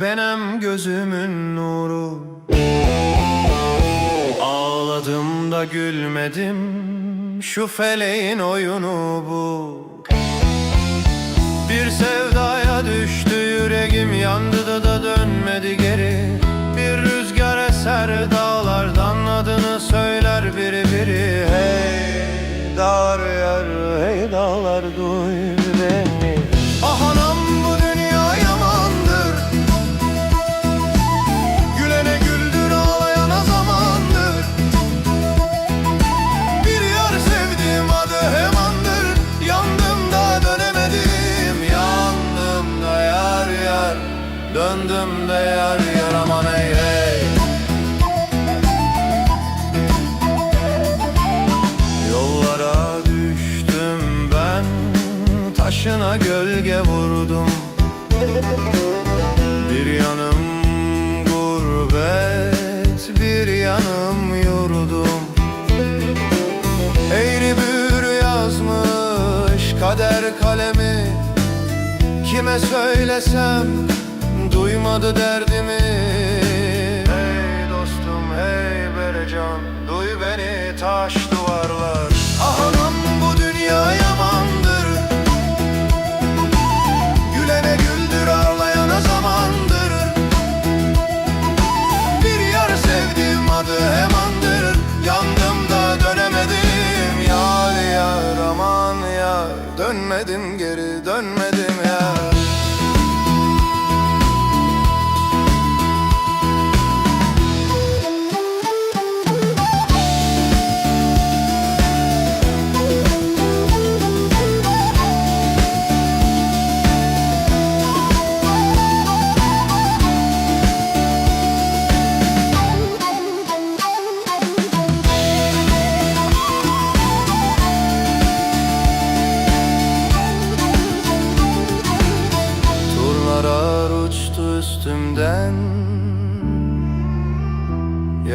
Benim gözümün nuru. Ağladım da gülmedim Şu feleğin oyunu bu. Bir sevdaya düştü yüreğim yandı da da dönmedi geri. Bir rüzgar eser dağlardan adını söyler biri biri. Hey dağlar yar hey dağlar duy. Döndüm de yar yar aman ey ey Yollara düştüm ben Taşına gölge vurdum. Bir yanım gurbet Bir yanım yurdum. Eğri büğrü yazmış kader kalemi. Kime söylesem duymadı derdimi. Hey dostum hey berecan. Duy beni taş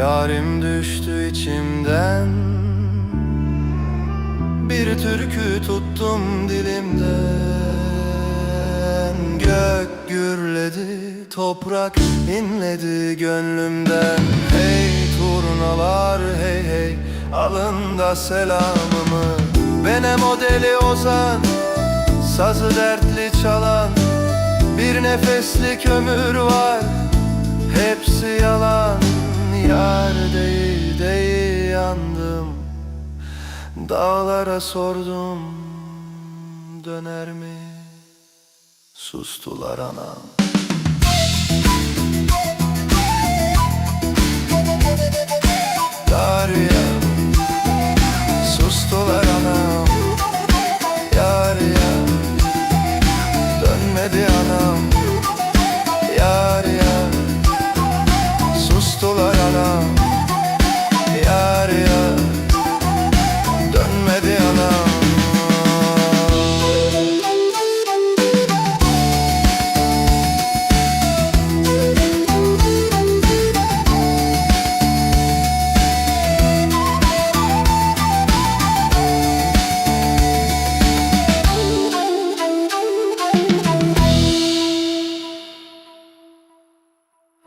Yarim düştü içimden. Bir türkü tuttum dilimden. Gök gürledi, toprak inledi gönlümden. Hey turnalar hey hey alın da selamımı. Benim o deli ozan Sazı dertli çalan. Bir nefeslik ömür var Hepsi yalan Yar değil değil yandım. Dağlara sordum Döner mi? Sustular anam